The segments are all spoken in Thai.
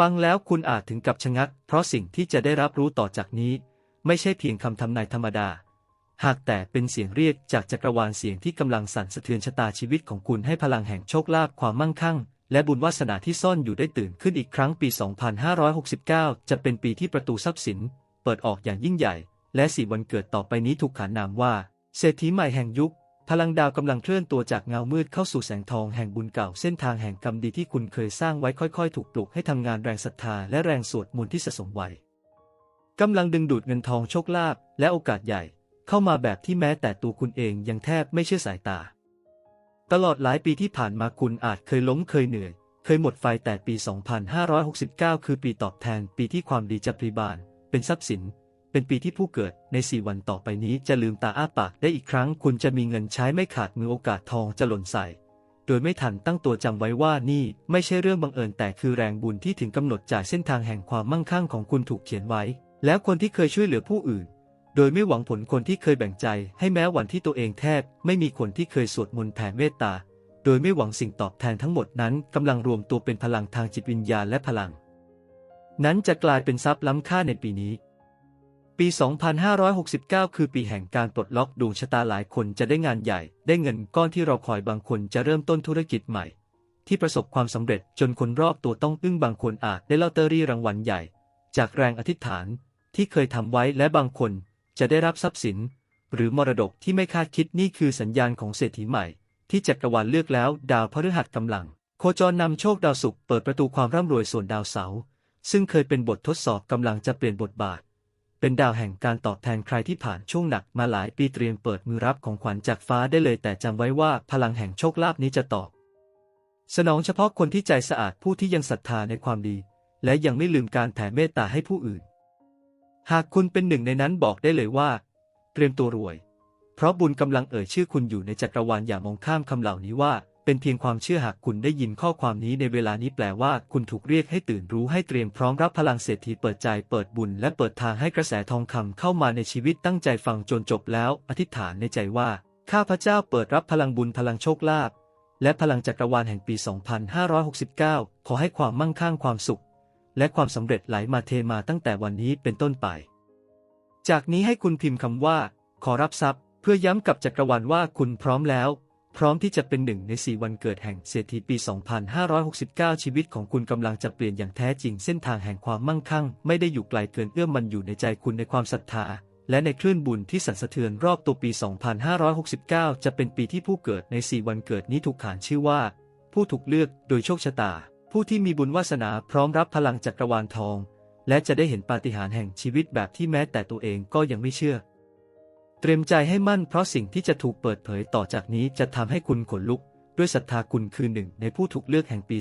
ฟังแล้วคุณอาจถึงกับชะงัก เพราะสิ่งที่จะได้รับรู้ต่อจากนี้ ไม่ใช่เพียงคำทำนายธรรมดา หากแต่เป็นเสียงเรียกจากจักรวาลเสียงที่กำลังสั่นสะเทือนชะตาชีวิตของคุณให้พลังแห่งโชคลาภความมั่งคั่ง และบุญวาสนาที่ซ่อนอยู่ได้ตื่นขึ้นอีกครั้งปี 2569 จะเป็นปีที่ประตูทรัพย์สิน เปิดออกอย่างยิ่งใหญ่ และสี่วันเกิดต่อไปนี้ถูกขานนามว่า เศรษฐีใหม่แห่งยุค พลังดาวกำลังเคลื่อนตัวจากเงามืดเข้าสู่แสงทองแห่งบุญเก่าเส้นทางแห่งกรรมดีที่คุณเคยสร้างไว้ค่อยๆ ถูกปลุกให้ทำงานแรงศรัทธาและแรงสวดมนต์ที่สะสมไว้กำลังดึงดูดเงินทองโชคลาภและโอกาสใหญ่ เข้ามาแบบที่แม้แต่ตัวคุณเองยังแทบไม่เชื่อสายตา ตลอดหลายปีที่ผ่านมาคุณอาจเคยล้มเคยเหนื่อย เคยหมดไฟแต่ปี 2569 คือปีตอบแทนปีที่ความดีจะพรีบาน เป็นทรัพย์สิน เป็นปีที่ผู้เกิดใน 4 วันต่อไปนี้จะลืมตาอ้าปากได้อีกครั้ง คุณจะมีเงินใช้ไม่ขาดมือโอกาสทองจะหล่นใส่ โดยไม่ทันตั้งตัวจำไว้ว่านี่ไม่ใช่เรื่องบังเอิญแต่คือแรงบุญที่ถึงกำหนดจ่ายเส้นทางแห่งความมั่งคั่งของคุณถูกเขียนไว้ แล้วคนที่เคยช่วยเหลือผู้อื่น โดยไม่หวังผลคนที่เคยแบ่งใจ ให้แม้วันที่ตัวเองแทบ ไม่มีคนที่เคยสวดมนต์แผ่เมตตา โดยไม่หวังสิ่งตอบแทนทั้งหมดนั้นกำลังรวมตัวเป็นพลังทางจิตวิญญาณและพลัง นั้นจะกลายเป็นทรัพย์ล้ำค่าในปีนี้ ปี 2569 คือปีแห่งการปลดล็อกดวงชะตาหลายคนจะได้งานใหญ่ ได้เงินก้อนที่รอคอยบางคนจะเริ่มต้นธุรกิจใหม่ ที่ประสบความสำเร็จจนคนรอบตัวต้องอึ้งบางคนอาจได้ลอตเตอรี่รางวัลใหญ่ จากแรงอธิษฐานที่เคยทำไว้และบางคนจะได้รับทรัพย์สิน หรือมรดกที่ไม่คาดคิดนี่คือสัญญาณของเศรษฐีใหม่ ที่จักรวาลเลือกแล้ว ดาวพฤหัสกำลัง โคจรนำโชคดาวศุกร์เปิดประตูความร่ำรวยส่วนดาวเสาร์ซึ่งเคยเป็นบททดสอบกำลังจะเปลี่ยนบทบาท เป็นดาวแห่งการตอบแทนใครที่ผ่านช่วงหนักมาหลายปีเตรียมเปิดมือรับของขวัญจากฟ้าได้เลย แต่จำไว้ว่าพลังแห่งโชคลาภนี้จะตอบ สนองเฉพาะคนที่ใจสะอาดผู้ที่ยังศรัทธาในความดี และยังไม่ลืมการแผ่เมตตาให้ผู้อื่น หากคุณเป็นหนึ่งในนั้นบอกได้เลยว่า เตรียมตัวรวย เพราะบุญกำลังเอ่ยชื่อคุณอยู่ในจักรวาลอย่ามองข้ามคำเหล่านี้ว่า เป็นเพียงความเชื่อหากคุณได้ยินข้อความนี้ในเวลานี้แปลว่า คุณถูกเรียกให้ตื่นรู้ให้เตรียมพร้อมรับพลังเศรษฐีเปิดใจเปิดบุญและเปิดทางให้กระแสทองคำเข้ามาในชีวิตตั้งใจฟังจนจบแล้ว อธิษฐานในใจว่า ข้าพเจ้าเปิดรับพลังบุญพลังโชคลาภและพลังจักรวาลแห่งปี 2569 ขอให้ความมั่งคั่งความสุข และความสำเร็จไหลมาเทมาตั้งแต่วันนี้เป็นต้นไป จากนี้ให้คุณพิมพ์คำว่า ขอรับทรัพย์ เพื่อย้ำกับจักรวาลว่าคุณพร้อมแล้ว พร้อมที่จะเป็นหนึ่งในสี่วันเกิดแห่งเศรษฐีปี 2569 ชีวิตของคุณกำลังจะเปลี่ยนอย่างแท้จริงเส้นทางแห่งความมั่งคั่ง ไม่ได้อยู่ไกลเกินเอื้อมมันอยู่ในใจคุณในความศรัทธา และในคลื่นบุญที่สั่นสะเทือนรอบตัวปี 2569 จะเป็นปีที่ผู้เกิดในสี่วันเกิดนี้ถูกขานชื่อว่า ผู้ถูกเลือกโดยโชคชะตา ผู้ที่มีบุญวาสนาพร้อมรับพลังจักรวาลทอง และจะได้เห็นปาฏิหาริย์แห่งชีวิตแบบที่แม้แต่ตัวเองก็ยังไม่เชื่อ เตรียมใจให้มั่นเพราะสิ่งที่จะถูกเปิดเผยต่อจากนี้จะทำให้คุณขนลุก ด้วยศรัทธาคุณคือหนึ่งในผู้ถูกเลือกแห่งปี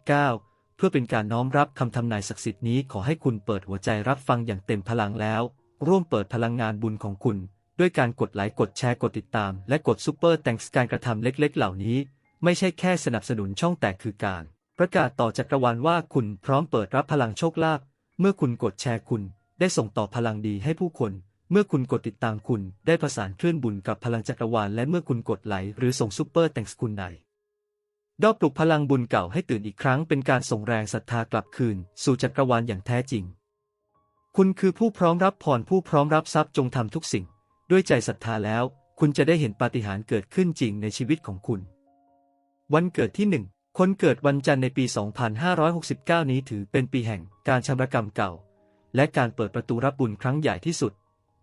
2569 เพื่อเป็นการน้อมรับคำทำนายศักดิ์สิทธิ์นี้ขอให้คุณเปิดหัวใจรับฟังอย่างเต็มพลังแล้ว ร่วมเปิดพลังงานบุญของคุณ ด้วยการกดไลค์กดแชร์กดติดตาม และกดซูเปอร์แตงส์การกระทำเล็ก ๆ เหล่านี้ ไม่ใช่แค่สนับสนุนช่องแต่คือการ ประกาศต่อจักรวาลว่าคุณพร้อมเปิดรับพลังโชคลาภเมื่อคุณกดแชร์คุณ ได้ส่งต่อพลังดีให้ผู้คน เมื่อคุณกดติดตามคุณได้ประสานคลื่นบุญกับพลังจักรวาลและเมื่อคุณกดไลค์หรือส่งซูเปอร์แตงส์คุณในดอกปลุกพลังบุญเก่าให้ตื่นอีกครั้งเป็นการส่งแรงศรัทธากลับคืน สู่จักรวาลอย่างแท้จริง คุณคือผู้พร้อมรับพรผู้พร้อมรับทรัพย์จงทำทุกสิ่ง ด้วยใจศรัทธาแล้ว คุณจะได้เห็นปาฏิหาริย์เกิดขึ้นจริงในชีวิตของคุณ วันเกิดที่หนึ่งคนเกิดวันจันทร์ในปี 2569 นี้ถือเป็นปีแห่งการชำระกรรมเก่า และการเปิดประตูรับบุญครั้งใหญ่ที่สุด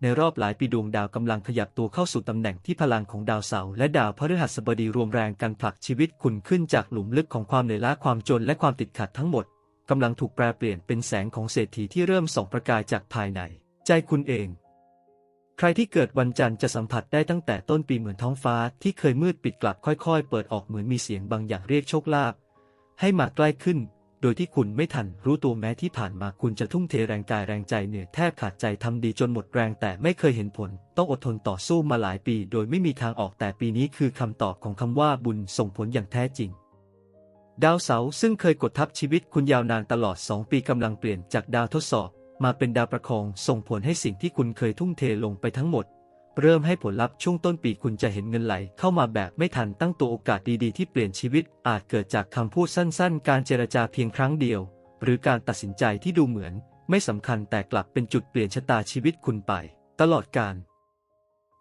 ในรอบหลายปีดวงดาวกำลังขยับตัวเข้าสู่ตำแหน่งที่พลังของดาวเสาร์และดาวพฤหัสบดีรวมแรงกันผลักชีวิตคุณขึ้นจากหลุมลึกของความเหนื่อยล้าความจนและความติดขัดทั้งหมดกำลังถูกแปลเปลี่ยนเป็นแสงของเศรษฐีที่เริ่มส่องประกายจากภายใน ใจคุณเอง ใครที่เกิดวันจันทร์จะสัมผัสได้ตั้งแต่ต้นปีเหมือนท้องฟ้าที่เคยมืดปิดกลับค่อยๆ เปิดออกเหมือนมีเสียงบางอย่างเรียกโชคลาภให้มาใกล้ขึ้น โดยที่คุณไม่ทันรู้ตัวแม้ที่ผ่านมาคุณจะทุ่มเทแรงกายแรงใจเหนื่อยแทบขาดใจทำดีจนหมดแรงแต่ไม่เคยเห็นผล ต้องอดทนต่อสู้มาหลายปี โดยไม่มีทางออกแต่ปีนี้คือคำตอบของคำว่าบุญส่งผลอย่างแท้จริง ดาวเสาร์ซึ่งเคยกดทับชีวิตคุณยาวนานตลอด 2 ปีกำลังเปลี่ยนจากดาวทดสอบ มาเป็นดาวประคองส่งผลให้สิ่งที่คุณเคยทุ่มเทลงไปทั้งหมด เริ่มให้ผลลัพธ์ช่วงต้นปีคุณจะเห็นเงินไหล เข้ามาแบบไม่ทันตั้งตัวโอกาสดีๆ ที่เปลี่ยนชีวิต อาจเกิดจากคำพูดสั้นๆ การเจรจาเพียงครั้งเดียว หรือการตัดสินใจที่ดูเหมือน ไม่สำคัญแต่กลับเป็นจุดเปลี่ยนชะตาชีวิตคุณไป ตลอดกาล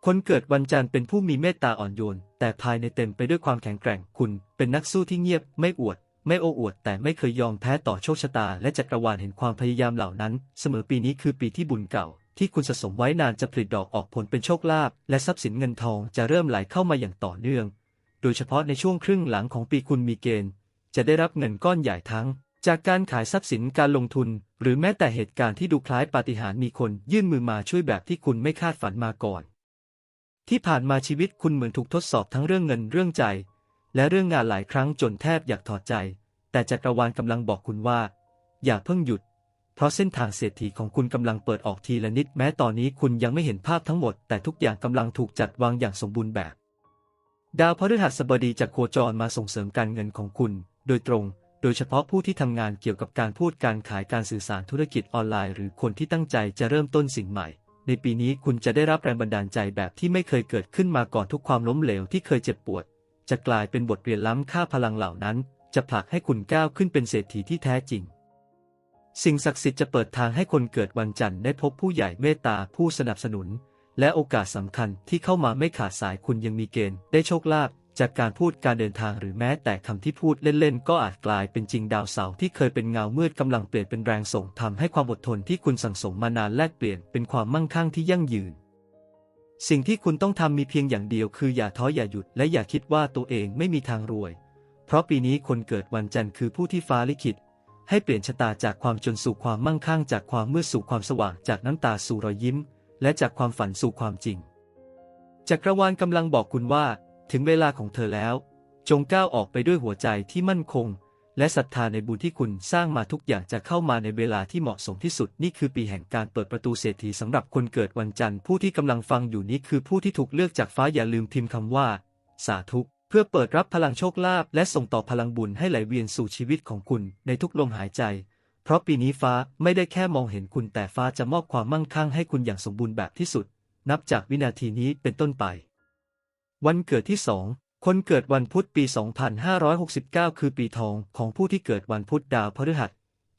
คนเกิดวันจันทร์เป็นผู้มีเมตตาอ่อนโยน แต่ภายในเต็มไปด้วยความแข็งแกร่งคุณ เป็นนักสู้ที่เงียบ ไม่อวด ไม่โอ้อวด แต่ไม่เคยยอมแพ้ต่อโชคชะตา และจักรวาลเห็นความพยายามเหล่านั้น เสมอปีนี้คือปีที่บุญเก่า ที่คุณสะสมไว้นานจะผลิดดอกออกผลเป็นโชคลาภและทรัพย์สินเงินทองจะเริ่มไหลเข้ามาอย่างต่อเนื่อง โดยเฉพาะในช่วงครึ่งหลังของปีคุณมีเกณฑ์ จะได้รับเงินก้อนใหญ่ทั้ง จากการขายทรัพย์สินการลงทุน หรือแม้แต่เหตุการณ์ที่ดูคล้ายปาฏิหาริย์มีคนยื่นมือมาช่วยแบบที่คุณไม่คาดฝันมาก่อน ที่ผ่านมาชีวิตคุณเหมือนถูกทดสอบทั้งเรื่องเงินเรื่องใจ และเรื่องงานหลายครั้งจนแทบอยากถอดใจ แต่จักรวาลกำลังบอกคุณว่า อย่าเพิ่งหยุด เพราะเส้นทางเศรษฐีของคุณกำลังเปิดออกทีละนิด แม้ตอนนี้คุณยังไม่เห็นภาพทั้งหมด แต่ทุกอย่างกำลังถูกจัดวางอย่างสมบูรณ์แบบ ดาวพฤหัสบดีจะโคจรมาส่งเสริมการเงินของคุณ โดยตรง โดยเฉพาะผู้ที่ทำงานเกี่ยวกับการพูดการขายการสื่อสารธุรกิจออนไลน์ หรือคนที่ตั้งใจจะเริ่มต้นสิ่งใหม่ ในปีนี้คุณจะได้รับแรงบันดาลใจแบบที่ไม่เคยเกิดขึ้นมาก่อนทุกความล้มเหลวที่เคยเจ็บปวด จะกลายเป็นบทเรียนล้ำค่าพลังเหล่านั้น จะผลักให้คุณก้าวขึ้นเป็นเศรษฐีที่แท้จริง สิ่งศักดิ์สิทธิ์จะเปิดทางให้คนเกิดวันจันทร์ได้พบผู้ใหญ่เมตตาผู้สนับสนุน และโอกาสสำคัญที่เข้ามาไม่ขาดสายคุณยังมีเกณฑ์ ได้โชคลาภจากการพูดการเดินทางหรือแม้แต่คำที่พูดเล่นๆ ก็อาจกลายเป็นจริงดาวเสาร์ที่เคยเป็นเงามืดกำลังเปลี่ยนเป็นแรงส่งทำให้ความอดทนที่คุณสั่งสมมานานแลกเปลี่ยนเป็นความมั่งคั่งที่ยั่งยืน สิ่งที่คุณต้องทำมีเพียงอย่างเดียวคืออย่าท้ออย่าหยุดและอย่าคิดว่าตัวเองไม่มีทางรวย เพราะปีนี้คนเกิดวันจันทร์คือผู้ที่ฟ้าลิขิต ให้เปลี่ยนชะตาจากความจนสู่ความมั่งคั่ง จากความมืดสู่ความสว่าง จากน้ำตาสู่รอยยิ้ม และจากความฝันสู่ความจริง จักรวาลกำลังบอกคุณว่า ถึงเวลาของเธอแล้ว จงก้าวออกไปด้วยหัวใจที่มั่นคง และศรัทธาในบุญที่คุณสร้างมาทุกอย่างจะเข้ามาในเวลาที่เหมาะสมที่สุด นี่คือปีแห่งการเปิดประตูเศรษฐีสำหรับคนเกิดวันจันทร์ผู้ที่กำลังฟังอยู่นี้คือผู้ที่ถูกเลือกจากฟ้าอย่าลืมพิมพ์คำว่า สาธุ เพื่อเปิดรับพลังโชคลาภและส่งต่อพลังบุญให้ไหลเวียนสู่ชีวิตของคุณในทุกลมหายใจ เพราะปีนี้ฟ้าไม่ได้แค่มองเห็นคุณแต่ฟ้าจะมอบความมั่งคั่งให้คุณอย่างสมบูรณ์แบบที่สุด นับจากวินาทีนี้เป็นต้นไป วันเกิดที่สองคนเกิดวันพุธปี 2569 คือปีทองของผู้ที่เกิดวันพุธดาวพฤหัส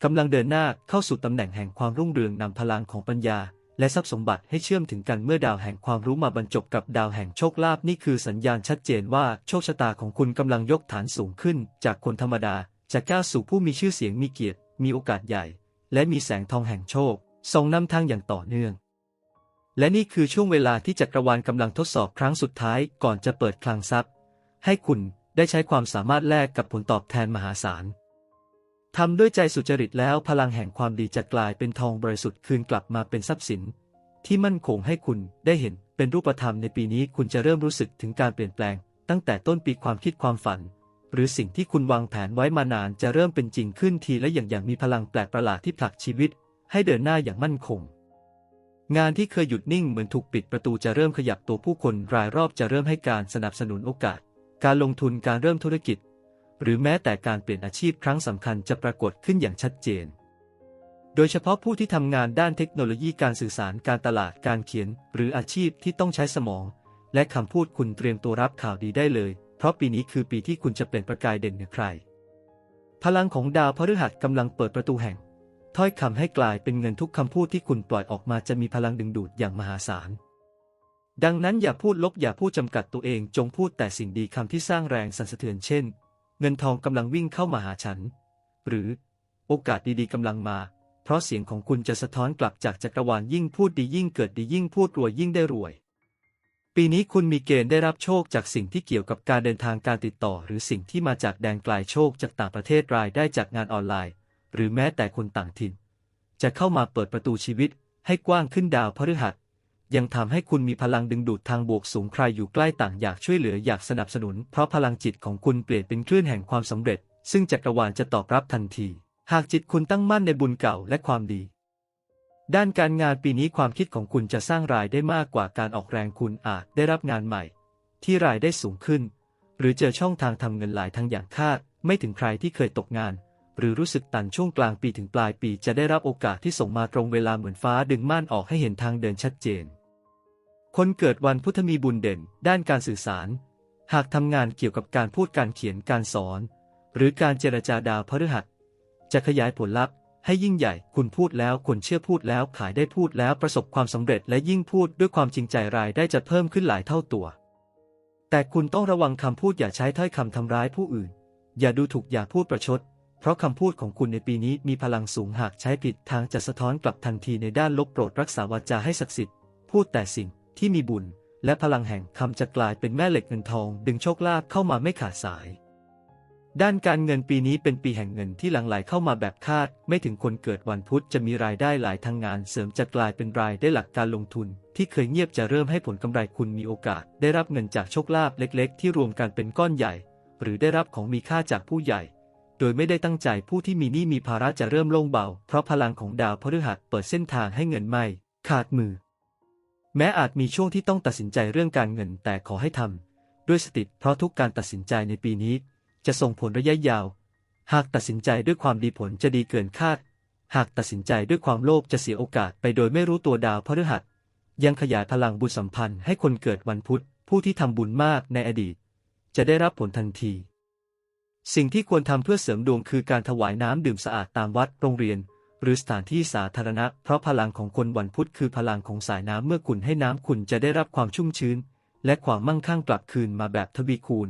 กำลังเดินหน้าเข้าสู่ตำแหน่งแห่งความรุ่งเรืองนำพลังของปัญญา และทรัพย์สมบัติให้เชื่อมถึงกันเมื่อดาวแห่งความรู้มาบรรจบกับดาวแห่งโชคลาภนี่คือสัญญาณชัดเจนว่าโชคชะตาของคุณกำลังยกฐานสูงขึ้น จากคนธรรมดาจะก้าวสู่ผู้มีชื่อเสียงมีเกียรติ มีโอกาสใหญ่ และมีแสงทองแห่งโชคส่องนำทางอย่างต่อเนื่อง และนี่คือช่วงเวลาที่จักรวาลกำลังทดสอบครั้งสุดท้ายก่อนจะเปิดคลังทรัพย์ ให้คุณได้ใช้ความสามารถแลกกับผลตอบแทนมหาศาล ทำด้วยใจสุจริตแล้วพลังแห่งความดีจะกลายเป็นทองบริสุทธิ์คืนกลับมาเป็นทรัพย์สิน ที่มั่นคงให้คุณได้เห็นเป็นรูปธรรมในปีนี้คุณจะเริ่มรู้สึกถึงการเปลี่ยนแปลง ตั้งแต่ต้นปีความคิดความฝัน หรือสิ่งที่คุณวางแผนไว้มานานจะเริ่มเป็นจริงขึ้นทีและอย่างอย่างมีพลังแปลกประหลาดที่ผลักชีวิต ให้เดินหน้าอย่างมั่นคง งานที่เคยหยุดนิ่งเหมือนถูกปิดประตูจะเริ่มขยับตัวผู้คนรายรอบจะเริ่มให้การสนับสนุนโอกาส การลงทุนการเริ่มธุรกิจ หรือแม้แต่การเปลี่ยนอาชีพครั้งสำคัญจะปรากฏขึ้นอย่างชัดเจน โดยเฉพาะผู้ที่ทำงานด้านเทคโนโลยีการสื่อสารการตลาดการเขียน หรืออาชีพที่ต้องใช้สมอง และคำพูดคุณเตรียมตัวรับข่าวดีได้เลย เพราะปีนี้คือปีที่คุณจะเปล่งประกายเด่นเหนือใคร พลังของดาวพฤหัสกำลังเปิดประตูแห่ง ถ้อยคำให้กลายเป็นเงินทุกคำพูดที่คุณปล่อยออกมาจะมีพลังดึงดูดอย่างมหาศาลดังนั้นอย่าพูดลบอย่าพูดจำกัดตัวเองจงพูดแต่สิ่งดีคำที่สร้างแรงสั่นสะเทือนเช่น เงินทองกำลังวิ่งเข้ามาหาฉัน หรือโอกาสดีๆกำลังมา เพราะเสียงของคุณจะสะท้อนกลับจากจักรวาลยิ่งพูดดียิ่งเกิดดียิ่งพูดรวยยิ่งได้รวย ปีนี้คุณมีเกณฑ์ได้รับโชคจากสิ่งที่เกี่ยวกับการเดินทางการติดต่อ หรือสิ่งที่มาจากแดนไกลโชคจากต่างประเทศรายได้จากงานออนไลน์ หรือแม้แต่คนต่างถิ่น จะเข้ามาเปิดประตูชีวิตให้กว้างขึ้นดาวพฤหัส ยังทำให้คุณมีพลังดึงดูดทางบวกสูงใครอยู่ใกล้ต่างอยากช่วยเหลืออยากสนับสนุน เพราะพลังจิตของคุณเปลี่ยนเป็นคลื่นแห่งความสำเร็จ ซึ่งจักรวาลจะตอบรับทันที หากจิตคุณตั้งมั่นในบุญเก่าและความดี ด้านการงานปีนี้ความคิดของคุณจะสร้างรายได้มากกว่าการออกแรงคุณอาจได้รับงานใหม่ ที่รายได้สูงขึ้น หรือเจอช่องทางทำเงินหลายทางอย่างคาด ไม่ถึงใครที่เคยตกงานหรือรู้สึกตันช่วงกลางปีถึงปลายปีจะได้รับโอกาสที่ส่งมาตรงเวลาเหมือนฟ้าดึงม่านออกให้เห็นทางเดินชัดเจน คนเกิดวันพุธมีบุญเด่น ด้านการสื่อสาร หากทำงานเกี่ยวกับการพูดการเขียนการสอน หรือการเจรจาดาวพฤหัส จะขยายผลลัพธ์ให้ยิ่งใหญ่ คุณพูดแล้วคนเชื่อพูดแล้วขายได้พูดแล้วประสบความสำเร็จและยิ่งพูดด้วยความจริงใจรายได้จะเพิ่มขึ้นหลายเท่าตัว แต่คุณต้องระวังคำพูดอย่าใช้ถ้อยคำทำร้ายผู้อื่น อย่าดูถูกอย่าพูดประชด เพราะคำพูดของคุณในปีนี้มีพลังสูงหากใช้ผิดทางจะสะท้อนกลับทันทีในด้านลบโปรดรักษาวาจาให้ศักดิ์สิทธิ์ พูดแต่สิ่ง ที่มีบุญ และพลังแห่งคำจะกลายเป็นแม่เหล็กเงินทอง ดึงโชคลาภเข้ามาไม่ขาดสาย ด้านการเงินปีนี้เป็นปีแห่งเงินที่หลั่งไหลเข้ามาแบบคาด ไม่ถึงคนเกิดวันพุธจะมีรายได้หลายทางงานเสริมจะกลายเป็นรายได้หลักการลงทุน ที่เคยเงียบจะเริ่มให้ผลกำไรคุณมีโอกาส ได้รับเงินจากโชคลาภเล็ก ๆ ที่รวมกันเป็นก้อนใหญ่ หรือได้รับของมีค่าจากผู้ใหญ่โดยไม่ได้ตั้งใจผู้ที่มีหนี้มีภาระจะเริ่มโล่งเบา เพราะพลังของดาวพฤหัสเปิดเส้นทางให้เงินไม่ขาดมือ แม้อาจมีช่วงที่ต้องตัดสินใจเรื่องการเงินแต่ขอให้ทำด้วยสติเพราะทุกการตัดสินใจในปีนี้ จะส่งผลระยะยาว หากตัดสินใจด้วยความดีผลจะดีเกินคาด หากตัดสินใจด้วยความโลภจะเสียโอกาสไปโดยไม่รู้ตัวดาวพฤหัส ยังขยายพลังบุญสัมพันธ์ให้คนเกิดวันพุธ ผู้ที่ทำบุญมากในอดีต จะได้รับผลทันที สิ่งที่ควรทำเพื่อเสริมดวงคือการถวายน้ำดื่มสะอาดตามวัดโรงเรียน หรือสถานที่สาธารณะ เพราะพลังของคนวันพุธคือพลังของสายน้ำเมื่อคุณให้น้ำคุณจะได้รับความชุ่มชื้น และความมั่งคั่งกลับคืนมาแบบทวีคูณ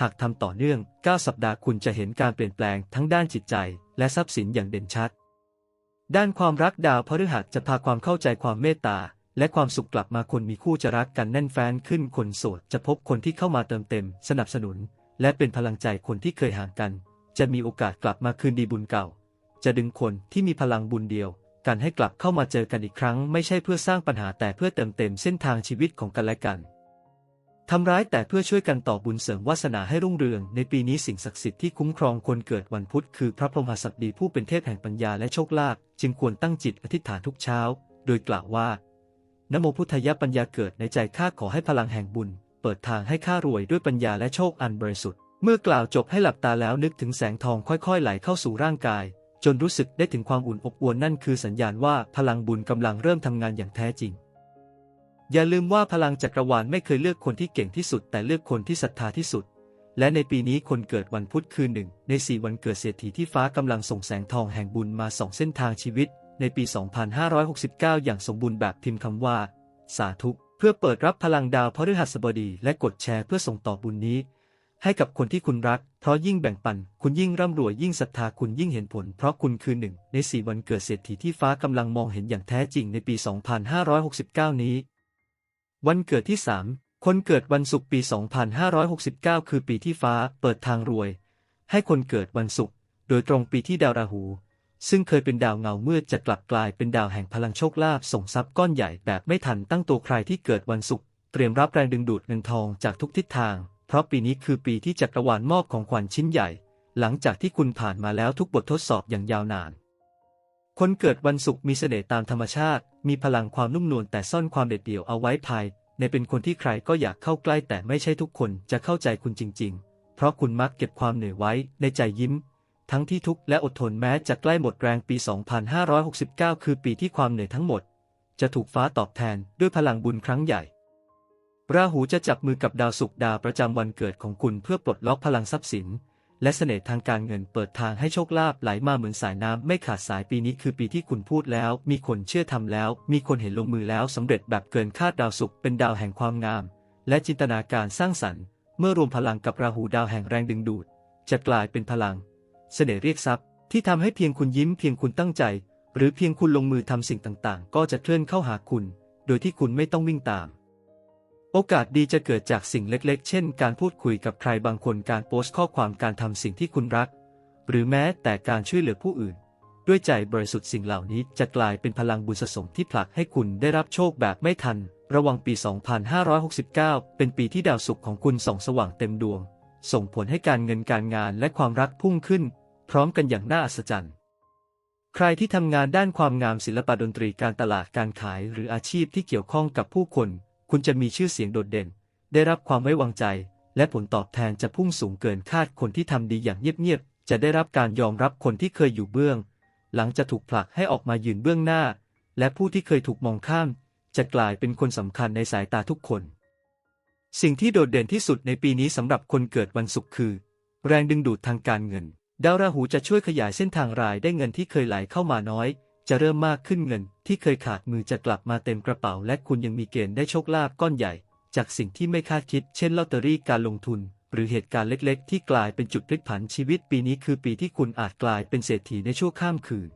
หากทำต่อเนื่อง 9 สัปดาห์คุณจะเห็นการเปลี่ยนแปลงทั้งด้านจิตใจ และทรัพย์สินอย่างเด่นชัด ด้านความรักดาวพฤหัสจะพาความเข้าใจความเมตตาและความสุขกลับมาคนมีคู่จะรักกันแน่นแฟ้นขึ้นคนโสดจะพบคนที่เข้ามาเติมเต็ม สนับสนุน และเป็นพลังใจคนที่เคยห่างกัน จะมีโอกาสกลับมาคืนดีบุญเก่า จะดึงคนที่มีพลังบุญเดียว กันให้กลับเข้ามาเจอกันอีกครั้ง ไม่ใช่เพื่อสร้างปัญหาแต่เพื่อเติมเต็มเส้นทางชีวิตของกันและกันทำร้ายแต่เพื่อช่วยกันต่อบุญเสริมวาสนาให้รุ่งเรือง ในปีนี้สิ่งศักดิ์สิทธิ์ที่คุ้มครองคนเกิดวันพุธคือพระพรหมศักดีผู้เป็นเทพแห่งปัญญาและโชคลาภจึงควรตั้งจิตอธิษฐานทุกเช้า โดยกล่าวว่านโมพุทธายะปัญญาเกิดในใจข้าขอให้พลังแห่งบุญ เปิดทางให้ข้ารวยด้วยปัญญาและโชคอันบริสุทธิ์ เมื่อกล่าวจบให้หลับตาแล้วนึกถึงแสงทองค่อยๆ ไหลเข้าสู่ร่างกาย จนรู้สึกได้ถึงความอุ่นอบอวลนั่นคือสัญญาณว่าพลังบุญกำลังเริ่มทำงานอย่างแท้จริง อย่าลืมว่าพลังจักรวาลไม่เคยเลือกคนที่เก่งที่สุด แต่เลือกคนที่ศรัทธาที่สุด และในปีนี้คนเกิดวันพุธคือหนึ่งในสี่วันเกิดเศรษฐีที่ฟ้ากำลังส่งแสงทองแห่งบุญมาสองเส้นทางชีวิต ในปี 2569 อย่างสมบูรณ์แบบพิมพ์คำว่า สาธุเพื่อเปิดรับพลังดาวพฤหัสบดีและกดแชร์เพื่อส่งต่อบุญนี้ ให้กับคนที่คุณรัก เพราะยิ่งแบ่งปัน คุณยิ่งร่ำรวยยิ่งศรัทธาคุณยิ่งเห็นผล เพราะคุณคือหนึ่งในสี่วันเกิดเศรษฐีที่ฟ้ากำลังมองเห็นอย่างแท้จริงในปี 2569 นี้ วันเกิดที่ 3 คนเกิดวันศุกร์ปี 2569 คือปีที่ฟ้าเปิดทางรวย ให้คนเกิดวันศุกร์โดยตรงปีที่ดาวราหู ซึ่งเคยเป็นดาวเงาเมืดจะกลับกลายเป็นดาวแห่งพลังโชคลาภส่งทรัพย์ก้อนใหญ่แบบไม่ทันตั้งตัวใครที่เกิดวันศุกร์เตรียมรับแรงดึงดูดเงินทองจากทุกทิศทาง เพราะปีนี้คือปีที่จักรวาลมอบของขวัญชิ้นใหญ่ หลังจากที่คุณผ่านมาแล้วทุกบททดสอบอย่างยาวนาน คนเกิดวันศุกร์มีเสน่ห์ตามธรรมชาติ มีพลังความนุ่มนวลแต่ซ่อนความเด็ดเดี่ยวเอาไว้ภาย ในเป็นคนที่ใครก็อยากเข้าใกล้แต่ไม่ใช่ทุกคนจะเข้าใจคุณจริง ๆ เพราะคุณมักเก็บความเหนื่อยไว้ในใจยิ้ม ทั้งที่ทุกข์และอดทนแม้จะใกล้หมดแรงปี 2569 คือปีที่ความเหนื่อยทั้งหมด จะถูกฟ้าตอบแทนด้วยพลังบุญครั้งใหญ่ ราหูจะจับมือกับดาวศุกร์ดาวประจำวันเกิดของคุณเพื่อปลดล็อกพลังทรัพย์สิน และเสน่ห์ทางการเงินเปิดทางให้โชคลาภไหลมาเหมือนสายน้ำไม่ขาดสายปีนี้คือปีที่คุณพูดแล้ว มีคนเชื่อทำแล้ว มีคนเห็นลงมือแล้วสำเร็จแบบเกินคาดดาวศุกร์เป็นดาวแห่งความงาม และจินตนาการสร้างสรรค์ เมื่อรวมพลังกับราหูดาวแห่งแรงดึงดูด จะกลายเป็นพลัง เสน่ห์เรียกทรัพย์ ที่ทำให้เพียงคุณยิ้มเพียงคุณตั้งใจ หรือเพียงคุณลงมือทำสิ่งต่างๆ ก็จะเคลื่อนเข้าหาคุณ โดยที่คุณไม่ต้องวิ่งตาม โอกาสดีจะเกิดจากสิ่งเล็กๆ เช่น การพูดคุยกับใครบางคนการโพสต์ข้อความการทำสิ่งที่คุณรัก หรือแม้แต่การช่วยเหลือผู้อื่น ด้วยใจบริสุทธิ์สิ่งเหล่านี้จะกลายเป็นพลังบุญสะสมที่ผลักให้คุณได้รับโชคแบบไม่ทัน ระวังปี 2569 เป็นปีที่ดาวศุกร์ของคุณส่องสว่างเต็มดวง ส่งผลให้การเงินการงานและความรักพุ่งขึ้น พร้อมกันอย่างน่าอัศจรรย์ใครที่ทำงานด้านความงามศิลปะดนตรีการตลาดการขายหรืออาชีพที่เกี่ยวข้องกับผู้คน คุณจะมีชื่อเสียงโดดเด่น ได้รับความไว้วางใจ และผลตอบแทนจะพุ่งสูงเกินคาดคนที่ทำดีอย่างเงียบๆ จะได้รับการยอมรับคนที่เคยอยู่เบื้อง หลังจะถูกผลักให้ออกมายืนเบื้องหน้า และผู้ที่เคยถูกมองข้าม จะกลายเป็นคนสำคัญในสายตาทุกคน สิ่งที่โดดเด่นที่สุดในปีนี้สำหรับคนเกิดวันศุกร์คือ แรงดึงดูดทางการเงิน ดาวราหูจะช่วยขยายเส้นทางรายได้เงินที่เคยไหลเข้ามาน้อย จะเริ่มมากขึ้นเงินที่เคยขาดมือจะกลับมาเต็มกระเป๋า และคุณยังมีเกณฑ์ได้โชคลาภก้อนใหญ่ จากสิ่งที่ไม่คาดคิด เช่นลอตเตอรี่การลงทุน หรือเหตุการณ์เล็กๆ ที่กลายเป็นจุดพลิกผันชีวิตปีนี้คือปีที่คุณอาจกลายเป็นเศรษฐีในชั่วข้ามคืน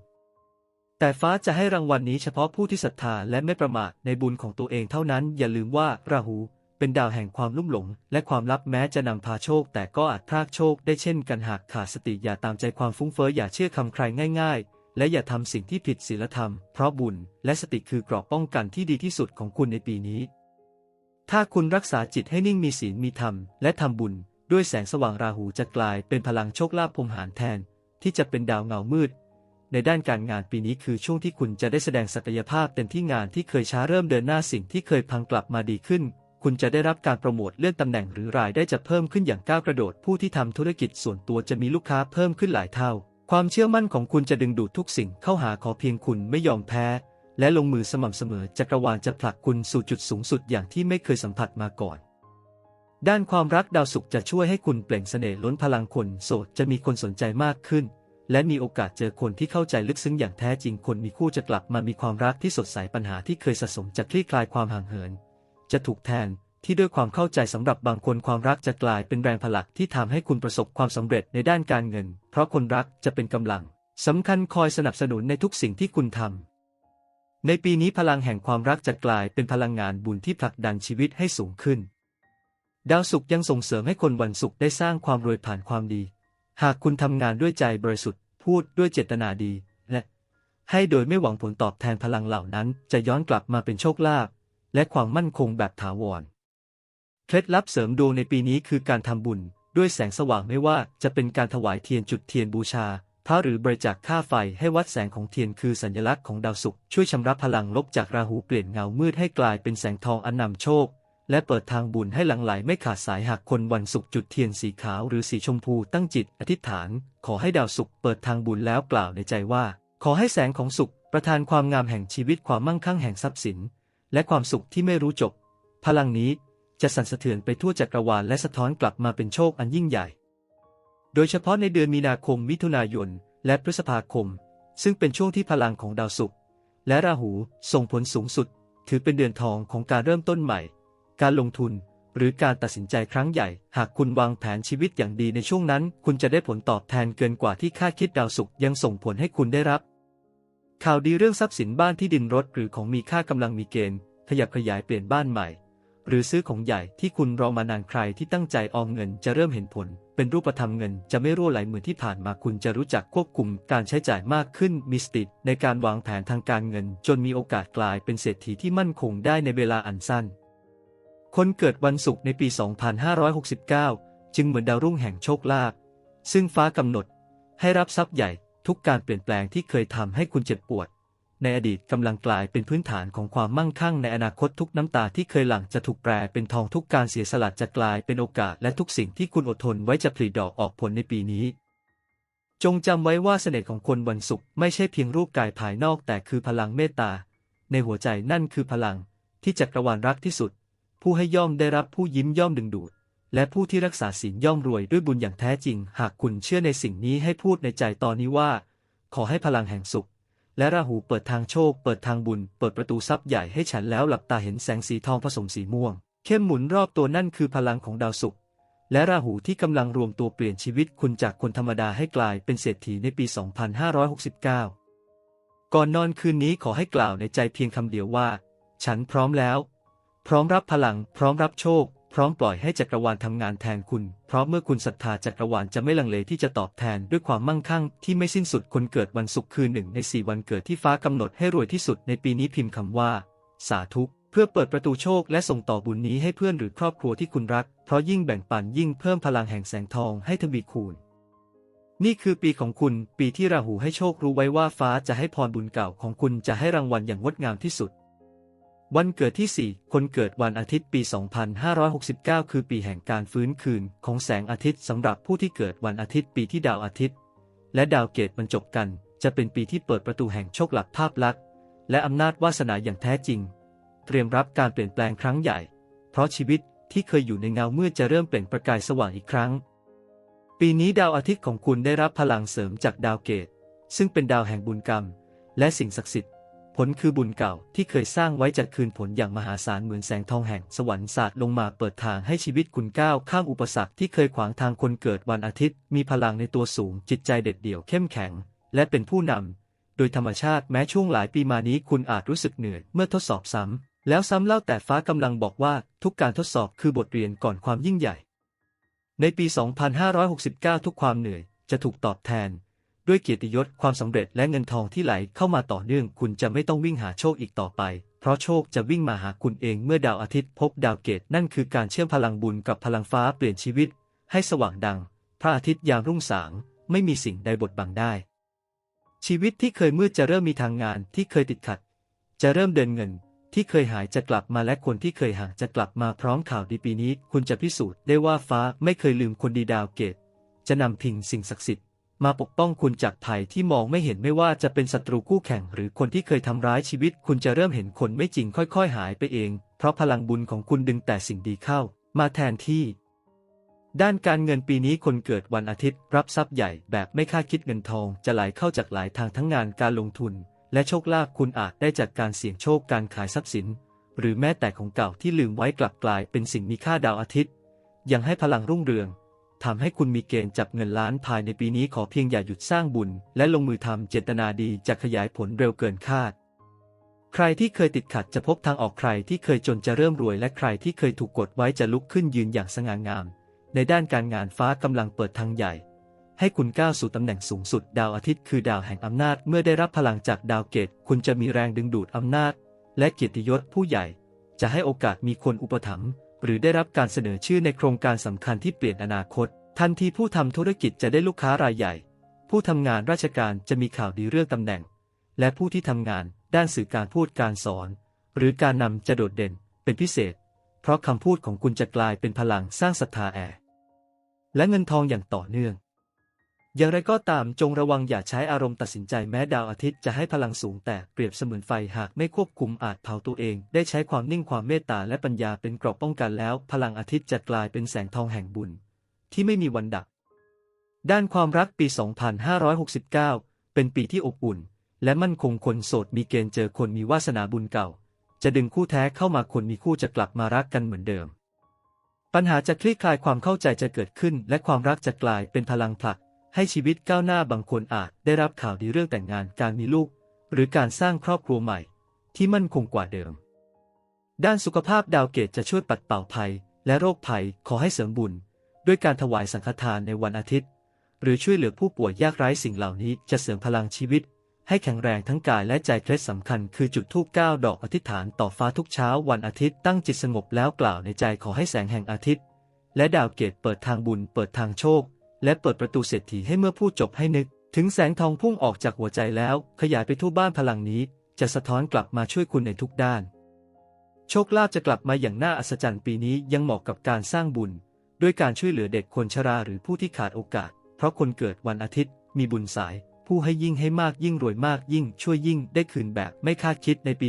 แต่ฟ้าจะให้รางวัลนี้เฉพาะผู้ที่ศรัทธาและไม่ประมาทในบุญของตัวเองเท่านั้น อย่าลืมว่าราหูเป็นดาวแห่งความลุ่มหลง และความลับแม้จะนำพาโชค แต่ก็อาจพรากโชคได้เช่นกันหากขาดสติอย่าตามใจความฟุ้งเฟ้ออย่าเชื่อคำใครง่าย ๆ และอย่าทำสิ่งที่ผิดศีลธรรม เพราะบุญและสติคือกรอบป้องกันที่ดีที่สุดของคุณในปีนี้ ถ้าคุณรักษาจิตให้นิ่งมีศีลมีธรรม และทำบุญ ด้วยแสงสว่างราหูจะกลายเป็นพลังโชคลาภพรหมหารแทน ที่จะเป็นดาวเงามืด ในด้านการงานปีนี้คือช่วงที่คุณจะได้แสดงศักยภาพเต็มที่งานที่เคยช้าเริ่มเดินหน้าสิ่งที่เคยพังกลับมาดีขึ้นคุณจะได้รับการโปรโมทเลื่อนตำแหน่งหรือรายได้จะเพิ่มขึ้นอย่างก้าวกระโดด ผู้ที่ทำธุรกิจส่วนตัวจะมีลูกค้าเพิ่มขึ้นหลายเท่า ความเชื่อมั่นของคุณจะดึงดูดทุกสิ่งเข้าหาขอเพียงคุณไม่ยอมแพ้ และลงมือสม่ำเสมอจักรวาลจะผลักคุณสู่จุดสูงสุดอย่างที่ไม่เคยสัมผัสมาก่อน ด้านความรักดาวศุกร์จะช่วยให้คุณเปล่งเสน่ห์ล้นพลังคนโสดจะมีคนสนใจมากขึ้น และมีโอกาสเจอคนที่เข้าใจลึกซึ้งอย่างแท้จริงคนมีคู่จะกลับมามีความรักที่สดใสปัญหาที่เคยสะสมจะคลี่คลายความห่างเหิน จะถูกแทน ที่ด้วยความเข้าใจสำหรับบางคนความรักจะกลายเป็นแรงผลักที่ทำให้คุณประสบความสำเร็จในด้านการเงิน เพราะคนรักจะเป็นกำลังสำคัญคอยสนับสนุนในทุกสิ่งที่คุณทำ ในปีนี้พลังแห่งความรักจะกลายเป็นพลังงานบุญที่ผลักดันชีวิตให้สูงขึ้น ดาวศุกร์ยังส่งเสริมให้คนวันศุกร์ได้สร้างความรวยผ่านความดี หากคุณทำงานด้วยใจบริสุทธิ์ พูดด้วยเจตนาดี และให้โดยไม่หวังผลตอบแทนพลังเหล่านั้น จะย้อนกลับมาเป็นโชคลาภและความมั่นคงแบบถาวร เคล็ดลับเสริมดวงในปีนี้คือการทำบุญ ด้วยแสงสว่างไม่ว่าจะเป็นการถวายเทียนจุดเทียนบูชาพระหรือบริจาคค่าไฟให้วัดแสงของเทียนคือสัญลักษณ์ของดาวศุกร์ช่วยชำระพลังลบจากราหูเปลี่ยนเงามืดให้กลายเป็นแสงทองอันนำโชค และเปิดทางบุญให้หลั่งไหลไม่ขาดสายหากคนวันศุกร์จุดเทียนสีขาวหรือสีชมพูตั้งจิตอธิษฐาน ขอให้ดาวศุกร์เปิดทางบุญแล้วกล่าวในใจว่า ขอให้แสงของศุกร์ประทานความงามแห่งชีวิตความมั่งคั่งแห่งทรัพย์สิน และความสุขที่ไม่รู้จบ พลังนี้ จะสั่นสะเทือนไปทั่วจักรวาลและสะท้อนกลับมาเป็นโชคอันยิ่งใหญ่ โดยเฉพาะในเดือนมีนาคมมิถุนายน และพฤษภาคม ซึ่งเป็นช่วงที่พลังของดาวศุกร์และราหูส่งผลสูงสุด ถือเป็นเดือนทองของการเริ่มต้นใหม่ การลงทุนหรือการตัดสินใจครั้งใหญ่ หากคุณวางแผนชีวิตอย่างดีในช่วงนั้น คุณจะได้ผลตอบแทนเกินกว่าที่คาดคิดดาวศุกร์ยังส่งผลให้คุณได้รับ ข่าวดีเรื่องทรัพย์สินบ้านที่ดินรถหรือของมีค่ากำลังมีเกณฑ์ขยับขยายเปลี่ยนบ้านใหม่ หรือซื้อของใหญ่ที่คุณรอมานานใครที่ตั้งใจออมเงินจะเริ่มเห็นผล เป็นรูปธรรมเงินจะไม่รั่วไหลเหมือนที่ผ่านมาคุณจะรู้จักควบคุมการใช้จ่ายมากขึ้นมีสติในการวางแผนทางการเงิน จนมีโอกาสกลายเป็นเศรษฐีที่มั่นคงได้ในเวลาอันสั้น คนเกิดวันศุกร์ในปี 2569 จึงเหมือนดาวรุ่งแห่งโชคลาภซึ่งฟ้ากำหนด ให้รับทรัพย์ใหญ่ทุกการเปลี่ยนแปลงที่เคยทำให้คุณเจ็บปวด ในอดีตกำลังกลายเป็นพื้นฐานของความมั่งคั่งในอนาคตทุกน้ำตาที่เคยหลั่งจะถูกแปลเป็นทองทุกการเสียสละจะกลายเป็นโอกาสและทุกสิ่งที่คุณอดทนไว้จะผลิดอกออกผลในปีนี้ จงจำไว้ว่าเสน่ห์ของคนวันศุกร์ไม่ใช่เพียงรูปกายภายนอกแต่คือพลังเมตตา ในหัวใจนั่นคือพลัง ที่จักรวาลรักที่สุด ผู้ให้ย่อมได้รับผู้ยิ้มย่อมดึงดูดและผู้ที่รักษาศีลย่อมรวยด้วยบุญอย่างแท้จริง หากคุณเชื่อในสิ่งนี้ให้พูดในใจตอนนี้ว่า ขอให้พลังแห่งสุข และราหูเปิดทางโชค เปิดทางบุญ เปิดประตูทรัพย์ใหญ่ให้ฉันแล้วหลับตาเห็นแสงสีทองผสมสีม่วง เข้มหมุนรอบตัวนั่นคือพลังของดาวศุกร์และราหูที่กำลังรวมตัวเปลี่ยนชีวิตคุณจากคนธรรมดาให้กลายเป็นเศรษฐีในปี 2569 ก่อนนอนคืนนี้ขอให้กล่าวในใจเพียงคำเดียวว่า ฉันพร้อมแล้ว พร้อมรับพลัง พร้อมรับโชค พร้อมปล่อยให้จักรวาลทำงานแทนคุณ เพราะเมื่อคุณศรัทธาจักรวาลจะไม่ลังเลที่จะตอบแทนด้วยความมั่งคั่งที่ไม่สิ้นสุดคนเกิดวันศุกร์คือหนึ่งในสี่วันเกิดที่ฟ้ากำหนดให้รวยที่สุดในปีนี้พิมพ์คำว่า สาธุเพื่อเปิดประตูโชคและส่งต่อบุญนี้ให้เพื่อนหรือครอบครัวที่คุณรัก เพราะยิ่งแบ่งปันยิ่งเพิ่มพลังแห่งแสงทองให้ทวีคูณ นี่คือปีของคุณ ปีที่ราหูให้โชครู้ไว้ว่าฟ้าจะให้พรบุญเก่าของคุณจะให้รางวัลอย่างงดงามที่สุด วันเกิดที่ 4 คนเกิดวันอาทิตย์ปี 2569 คือปีแห่งการฟื้นคืนของแสงอาทิตย์สำหรับผู้ที่เกิดวันอาทิตย์ปีที่ดาวอาทิตย์ และดาวเกตบรรจบกัน จะเป็นปีที่เปิดประตูแห่งโชคลาภภาพลักษณ์และอำนาจวาสนาอย่างแท้จริง เตรียมรับการเปลี่ยนแปลงครั้งใหญ่ เพราะชีวิตที่เคยอยู่ในเงาเมืดจะเริ่มเปล่งประกายสว่างอีกครั้ง ปีนี้ดาวอาทิตย์ของคุณได้รับพลังเสริมจากดาวเกต ซึ่งเป็นดาวแห่งบุญกรรม และสิ่งศักดิ์สิทธิ์ ลคือบุญเก่าที่เคยสร้างไว้จะคืนผลอย่างมหาศาลเหมือนแสงทองแห่งสวรรค์สาดลงมาเปิดทางให้ชีวิตคุณก้าวข้ามอุปสรรคที่เคยขวางทางคนเกิดวันอาทิตย์ มีพลังในตัวสูงจิตใจเด็ดเดี่ยวเข้มแข็ง และเป็นผู้นำโดยธรรมชาติแม้ช่วงหลายปีมานี้คุณอาจรู้สึกเหนื่อยเมื่อทดสอบซ้ำแล้วซ้ำเล่าแต่ฟ้ากำลังบอกว่าทุกการทดสอบคือบทเรียนก่อนความยิ่งใหญ่ ในปี 2569 ทุกความเหนื่อยจะถูกตอบแทน ด้วยเกียรติยศความสำเร็จและเงินทองที่ไหลเข้ามาต่อเนื่อง คุณจะไม่ต้องวิ่งหาโชคอีกต่อไป เพราะโชคจะวิ่งมาหาคุณเองเมื่อดาวอาทิตย์พบดาวเกตนั่นคือการเชื่อมพลังบุญกับพลังฟ้าเปลี่ยนชีวิต ให้สว่างดัง พระอาทิตย์ยามรุ่งสาง ไม่มีสิ่งใดบดบังได้ ชีวิตที่เคยมืดจะเริ่มมีทางงานที่เคยติดขัด จะเริ่มเดินเงินที่เคยหายจะกลับมาและคนที่เคยห่างจะกลับมาพร้อมข่าวดีปีนี้ คุณจะพิสูจน์ได้ว่าฟ้าไม่เคยลืมคนดีดาวเกต จะนำพิงสิ่งศักดิ์สิทธิ์ มาปกป้องคุณจากภัยที่มองไม่เห็นไม่ว่าจะเป็นศัตรูคู่แข่ง หรือคนที่เคยทำร้ายชีวิต คุณจะเริ่มเห็นคนไม่จริงค่อย ๆ หายไปเอง เพราะพลังบุญของคุณดึงแต่สิ่งดีเข้า มาแทนที่ ด้านการเงินปีนี้คนเกิดวันอาทิตย์ รับทรัพย์ใหญ่แบบไม่คาดคิดเงินทอง จะไหลเข้าจากหลายทางทั้งงานการลงทุน และโชคลาภคุณอาจได้จากการเสี่ยงโชคการขายทรัพย์สิน หรือแม้แต่ของเก่าที่ลืมไว้กลับกลายเป็นสิ่งมีค่าดาวอาทิตย์ ยังให้พลังรุ่งเรือง ทำให้คุณมีเกณฑ์จับเงินล้านภายในปีนี้ขอเพียงอย่าหยุดสร้างบุญ และลงมือทำเจตนาดีจะขยายผลเร็วเกินคาด ใครที่เคยติดขัดจะพบทางออกใครที่เคยจนจะเริ่มรวย และใครที่เคยถูกกดไว้จะลุกขึ้นยืนอย่างสง่างาม ในด้านการงานฟ้ากำลังเปิดทางใหญ่ ให้คุณก้าวสู่ตำแหน่งสูงสุด ดาวอาทิตย์คือดาวแห่งอำนาจ เมื่อได้รับพลังจากดาวเกต คุณจะมีแรงดึงดูดอำนาจ และเกียรติยศผู้ใหญ่ จะให้โอกาสมีคนอุปถัมภ์ หรือได้รับการเสนอชื่อในโครงการสำคัญที่เปลี่ยนอนาคต ทันทีผู้ทำธุรกิจจะได้ลูกค้ารายใหญ่ ผู้ทำงานราชการจะมีข่าวดีเรื่องตำแหน่ง และผู้ที่ทำงานด้านสื่อการพูดการสอน หรือการนำจะโดดเด่นเป็นพิเศษ เพราะคำพูดของคุณจะกลายเป็นพลังสร้างศรัทธาแอและเงินทองอย่างต่อเนื่อง อย่างไรก็ตามจงระวังอย่าใช้อารมณ์ตัดสินใจแม้ดาวอาทิตย์จะให้พลังสูงแต่เปรียบเสมือนไฟหากไม่ควบคุมอาจเผาตัวเอง ได้ใช้ความนิ่งความเมตตาและปัญญาเป็นเกราะป้องกันแล้ว พลังอาทิตย์จะกลายเป็นแสงทองแห่งบุญ ที่ไม่มีวันดับด้านความรักปี 2569 เป็นปีที่อบอุ่น และมั่นคงคนโสดมีเกณฑ์เจอคนมีวาสนาบุญเก่า จะดึงคู่แท้เข้ามาคนมีคู่จะกลับมารักกันเหมือนเดิม ปัญหาจะคลี่คลายความเข้าใจจะเกิดขึ้น และความรักจะกลายเป็นพลังผลัก ให้ชีวิตก้าวหน้าบางคนอาจได้รับข่าวดีเรื่องแต่งงานการมีลูก หรือการสร้างครอบครัวใหม่ ที่มั่นคงกว่าเดิม ด้านสุขภาพดาวเกตจะช่วยปัดเป่าภัย และโรคภัยขอให้เสริมบุญ ด้วยการถวายสังฆทานในวันอาทิตย์ หรือช่วยเหลือผู้ป่วยยากไร้สิ่งเหล่านี้จะเสริมพลังชีวิต ให้แข็งแรงทั้งกายและใจเคล็ดสำคัญคือจุดธูปเก้าดอกอธิษฐานต่อฟ้าทุกเช้าวันอาทิตย์ตั้งจิตสงบแล้วกล่าวในใจขอให้แสงแห่งอาทิตย์ และดาวเกตเปิดทางบุญเปิดทางโชค และเปิดประตูเศรษฐีให้เมื่อพูดจบให้นึก ถึงแสงทองพุ่งออกจากหัวใจแล้ว ขยายไปทั่วบ้านพลังนี้ จะสะท้อนกลับมาช่วยคุณในทุกด้าน โชคลาภจะกลับมาอย่างน่าอัศจรรย์ปีนี้ยังเหมาะกับการสร้างบุญ ด้วยการช่วยเหลือเด็กคนชราหรือผู้ที่ขาดโอกาส เพราะคนเกิดวันอาทิตย์ มีบุญสาย ผู้ให้ยิ่งให้มากยิ่งรวยมากยิ่งช่วยยิ่งได้คืนแบบไม่คาดคิดในปี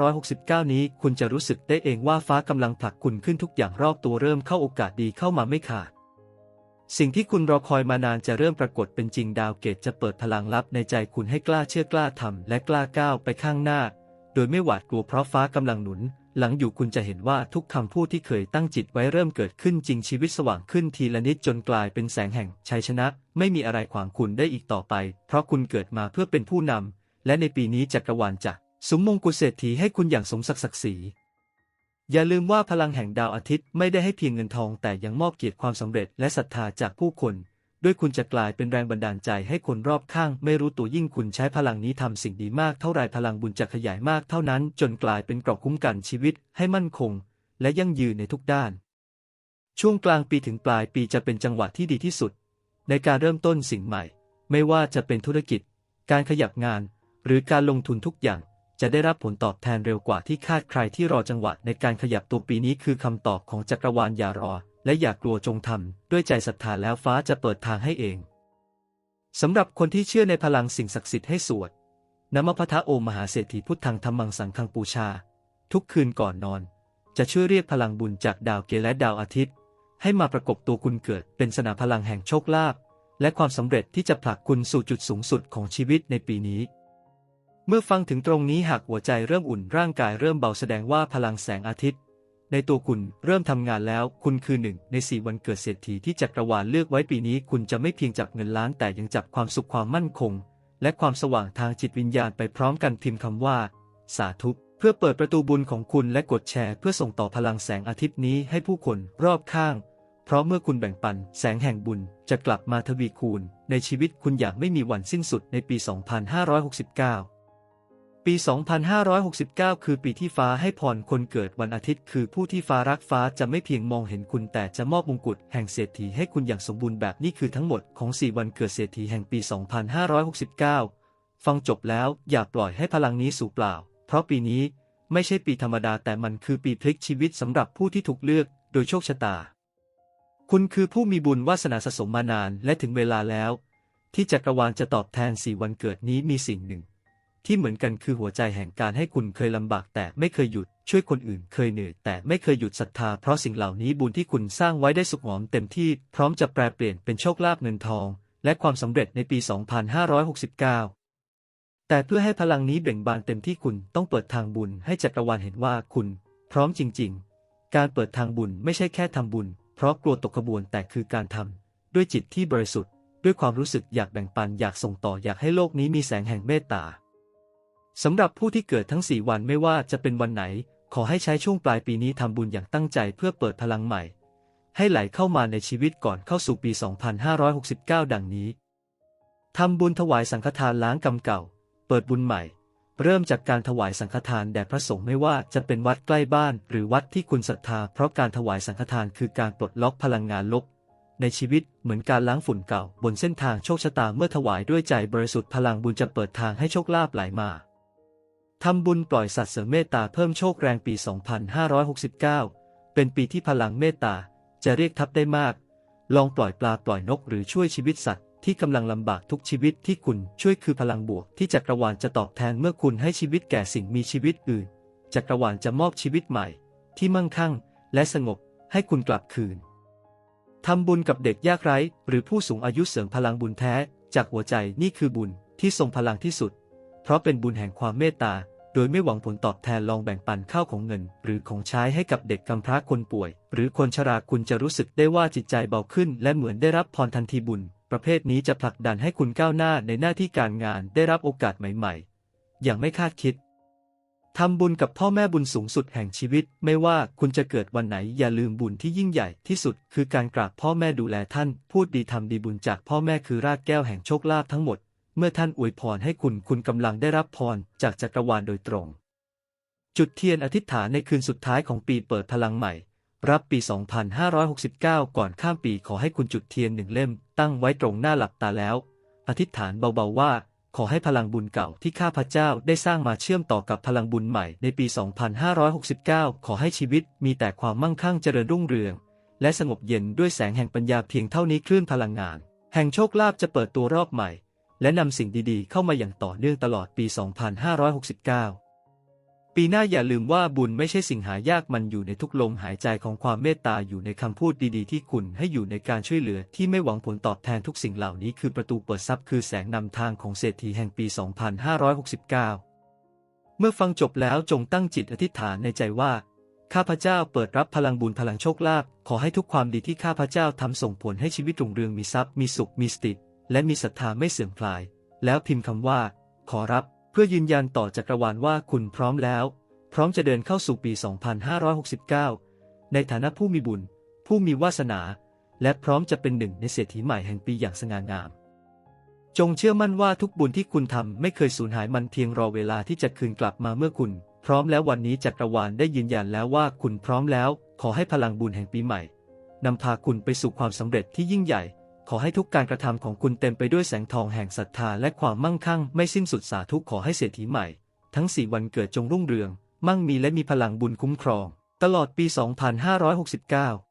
2569 นี้ คุณจะรู้สึกได้เองว่าฟ้ากำลังผลักคุณขึ้นทุกอย่างรอบตัวเริ่มเข้าโอกาสดีเข้ามาไม่ขาด สิ่งที่คุณรอคอยมานานจะเริ่มปรากฏเป็นจริงดาวเกตจะเปิดพลังลับในใจคุณให้กล้าเชื่อกล้าทำและกล้าก้าวไปข้างหน้า โดยไม่หวาดกลัวเพราะฟ้ากำลังหนุน หลังอยู่คุณจะเห็นว่าทุกคำพูดที่เคยตั้งจิตไว้เริ่มเกิดขึ้นจริงชีวิตสว่างขึ้นทีละนิดจนกลายเป็นแสงแห่งชัยชนะ ไม่มีอะไรขวางคุณได้อีกต่อไป เพราะคุณเกิดมาเพื่อเป็นผู้นำและในปีนี้จักรวาลจะสมมงกุเศรษฐีให้คุณอย่างสมศักดิ์ศรี อย่าลืมว่าพลังแห่งดาวอาทิตย์ไม่ได้ให้เพียงเงินทองแต่ยังมอบเกียรติความสำเร็จและศรัทธาจากผู้คน ด้วยคุณจะกลายเป็นแรงบันดาลใจให้คนรอบข้าง ไม่รู้ตัวยิ่งคุณใช้พลังนี้ทำสิ่งดีมากเท่าไรพลังบุญจะขยายมากเท่านั้น จนกลายเป็นเกราะคุ้มกันชีวิตให้มั่นคง และยั่งยืนในทุกด้าน ช่วงกลางปีถึงปลายปีจะเป็นจังหวะที่ดีที่สุด ในการเริ่มต้นสิ่งใหม่ ไม่ว่าจะเป็นธุรกิจ การขยับงาน หรือการลงทุนทุกอย่าง จะได้รับผลตอบแทนเร็วกว่าที่คาดใครที่รอจังหวะในการขยับตัวปีนี้คือคำตอบของจักรวาลอย่ารอ และอย่ากลัวจงทำด้วยใจศรัทธาแล้วฟ้าจะเปิดทางให้เองสำหรับคนที่เชื่อในพลังสิ่งศักดิ์สิทธิ์ให้สวดนมพทะโอมหาเศรษฐีพุทธังธรรมังสังฆังปูชา ทุกคืนก่อนนอน จะช่วยเรียกพลังบุญจากดาวเกและดาวอาทิตย์ ให้มาประกบตัวคุณเกิดเป็นสนามพลังแห่งโชคลาภและความสำเร็จที่จะผลักคุณสู่จุดสูงสุดของชีวิตในปีนี้ เมื่อฟังถึงตรงนี้หากหัวใจเริ่มอุ่นร่างกายเริ่มเบาแสดงว่าพลังแสงอาทิตย์ ในตัวคุณเริ่มทำงานแล้ว คุณคือหนึ่งในสี่วันเกิดเศรษฐีที่จักรวาลเลือกไว้ปีนี้ คุณจะไม่เพียงจับเงินล้านแต่ยังจับความสุขความมั่นคง และความสว่างทางจิตวิญญาณไปพร้อมกันพิมพ์คำว่า สาธุเพื่อเปิดประตูบุญของคุณและกดแชร์เพื่อส่งต่อพลังแสงอาทิตย์นี้ให้ผู้คนรอบข้าง เพราะเมื่อคุณแบ่งปันแสงแห่งบุญจะกลับมาทวีคูณ ในชีวิตคุณอย่างไม่มีวันสิ้นสุดในปี 2569 ปี 2569 คือปีที่ฟ้าให้พรคนเกิดวันอาทิตย์ คือผู้ที่ฟ้ารักฟ้าจะไม่เพียงมองเห็นคุณแต่จะมอบมงกุฎแห่งเศรษฐีให้คุณอย่างสมบูรณ์แบบนี้คือทั้งหมดของ 4 วันเกิดเศรษฐีแห่งปี 2569 ฟังจบแล้วอย่าปล่อยให้พลังนี้สูญเปล่า เพราะปีนี้ไม่ใช่ปีธรรมดาแต่มันคือปีพลิกชีวิตสำหรับผู้ที่ถูกเลือกโดยโชคชะตา คุณคือผู้มีบุญวาสนาสะสมมานานและถึงเวลาแล้ว ที่จักรวาลจะตอบแทนสี่วันเกิดนี้มีสิ่งหนึ่ง ที่เหมือนกันคือหัวใจแห่งการให้คุณเคยลำบากแต่ไม่เคยหยุด ช่วยคนอื่นเคยเหนื่อยแต่ไม่เคยหยุดศรัทธาเพราะสิ่งเหล่านี้บุญที่คุณสร้างไว้ได้สุขหอมเต็มที่พร้อมจะแปลเปลี่ยนเป็นโชคลาภเงินทอง และความสำเร็จในปี 2569แต่เพื่อให้พลังนี้เบ่งบานเต็มที่คุณต้องเปิดทางบุญให้จักรวาลเห็นว่าคุณ พร้อมจริง ๆ การเปิดทางบุญไม่ใช่แค่ทำบุญ เพราะกลัวตกขบวนแต่คือการทำด้วยจิตที่บริสุทธิ์ ด้วยความรู้สึกอยากแบ่งปันอยากส่งต่ออยากให้โลกนี้มีแสงแห่งเมตตา สำหรับผู้ที่เกิดทั้ง 4 วันไม่ว่าจะเป็นวันไหน ขอให้ใช้ช่วงปลายปีนี้ทำบุญอย่างตั้งใจเพื่อเปิดพลังใหม่ ให้ไหลเข้ามาในชีวิตก่อนเข้าสู่ปี 2569 ดังนี้ทำบุญถวายสังฆทานล้างกรรมเก่า เปิดบุญใหม่ เริ่มจากการถวายสังฆทานแด่พระสงฆ์ไม่ว่าจะเป็นวัดใกล้บ้าน หรือวัดที่คุณศรัทธา เพราะการถวายสังฆทานคือการปลดล็อกพลังงานลบ ในชีวิตเหมือนการล้างฝุ่นเก่า บนเส้นทางโชคชะตาเมื่อถวายด้วยใจบริสุทธิ์พลังบุญจะเปิดทางให้โชคลาภไหลมา ทำบุญปล่อยสัตว์เสริมเมตตาเพิ่มโชคแรงปี 2569 เป็นปีที่พลังเมตตาจะเรียกทับได้มาก ลองปล่อยปลาปล่อยนกหรือช่วยชีวิตสัตว์ที่กำลังลำบากทุกชีวิตที่คุณช่วยคือพลังบวกที่จักรวาลจะตอบแทนเมื่อคุณให้ชีวิตแก่สิ่งมีชีวิตอื่น จักรวาลจะมอบชีวิตใหม่ ที่มั่งคั่ง และสงบให้คุณกลับคืนทำบุญกับเด็กยากไร้ หรือผู้สูงอายุเสริมพลังบุญแท้ จากหัวใจนี่คือบุญที่ทรงพลังที่สุด เพราะเป็นบุญแห่งความเมตตา โดยไม่หวังผลตอบแทนลองแบ่งปันข้าวของเงิน หรือของใช้ให้กับเด็กกำพร้าคนป่วย หรือคนชราคุณจะรู้สึกได้ว่าจิตใจเบาขึ้น และเหมือนได้รับพรทันทีบุญ ประเภทนี้จะผลักดันให้คุณก้าวหน้าในหน้าที่การงานได้รับโอกาสใหม่ ๆ อย่างไม่คาดคิดทำบุญกับพ่อแม่บุญสูงสุดแห่งชีวิต ไม่ว่าคุณจะเกิดวันไหนอย่าลืมบุญที่ยิ่งใหญ่ที่สุด คือการกราบพ่อแม่ดูแลท่าน พูดดีทำดีบุญจากพ่อแม่คือรากแก้วแห่งโชคลาภทั้งหมด เมื่อท่านอวยพรให้คุณคุณกำลังได้รับพรจากจักรวาลโดยตรง จุดเทียนอธิษฐานในคืนสุดท้ายของปีเปิดพลังใหม่ รับปี 2569 ก่อนข้ามปีขอให้คุณจุดเทียนหนึ่งเล่ม ตั้งไว้ตรงหน้าหลับตาแล้ว อธิษฐานเบาๆว่า ขอให้พลังบุญเก่าที่ข้าพเจ้าได้สร้างมาเชื่อมต่อกับพลังบุญใหม่ในปี 2569 ขอให้ชีวิตมีแต่ความมั่งคั่งเจริญรุ่งเรือง และสงบเย็นด้วยแสงแห่งปัญญาเพียงเท่านี้คลื่นพลังงาน แห่งโชคลาภจะเปิดตัวรอบใหม่ และนำสิ่งดีๆ เข้ามาอย่างต่อเนื่องตลอดปี 2569 ปีหน้าอย่าลืมว่าบุญไม่ใช่สิ่งหายากมันอยู่ในทุกลมหายใจของความเมตตาอยู่ในคำพูดดีๆ ที่คุณให้อยู่ในการช่วยเหลือที่ไม่หวังผลตอบแทนทุกสิ่งเหล่านี้คือประตูเปิดทรัพย์คือแสงนำทางของเศรษฐีแห่งปี 2569 เมื่อฟังจบแล้วจงตั้งจิตอธิษฐานในใจว่าข้าพเจ้าเปิดรับพลังบุญพลังโชคลาภขอให้ทุกความดีที่ข้าพเจ้าทำส่งผลให้ชีวิตรุ่งเรืองมีทรัพย์มีสุขมีสติ และมีศรัทธาไม่เสื่อมคลาย แล้วพิมพ์คำว่า ขอรับ เพื่อยืนยันต่อจักรวาลว่าคุณพร้อมแล้ว พร้อมจะเดินเข้าสู่ปี 2569 ในฐานะผู้มีบุญ ผู้มีวาสนา และพร้อมจะเป็นหนึ่งในเศรษฐีใหม่แห่งปีอย่างสง่างาม จงเชื่อมั่นว่าทุกบุญที่คุณทำไม่เคยสูญหายมันเพียงรอเวลาที่จะคืนกลับมาเมื่อคุณพร้อมแล้ววันนี้จักรวาลได้ยืนยันแล้วว่าคุณพร้อมแล้ว ขอให้พลังบุญแห่งปีใหม่นำพาคุณไปสู่ความสำเร็จที่ยิ่งใหญ่ ขอให้ทุกการกระทำของคุณเต็มไปด้วยแสงทองแห่งศรัทธาและความมั่งคั่ง ไม่สิ้นสุดสาธุขอให้เศรษฐีใหม่ ทั้งสี่วันเกิดจงรุ่งเรือง มั่งมีและมีพลังบุญคุ้มครอง ตลอดปี 2569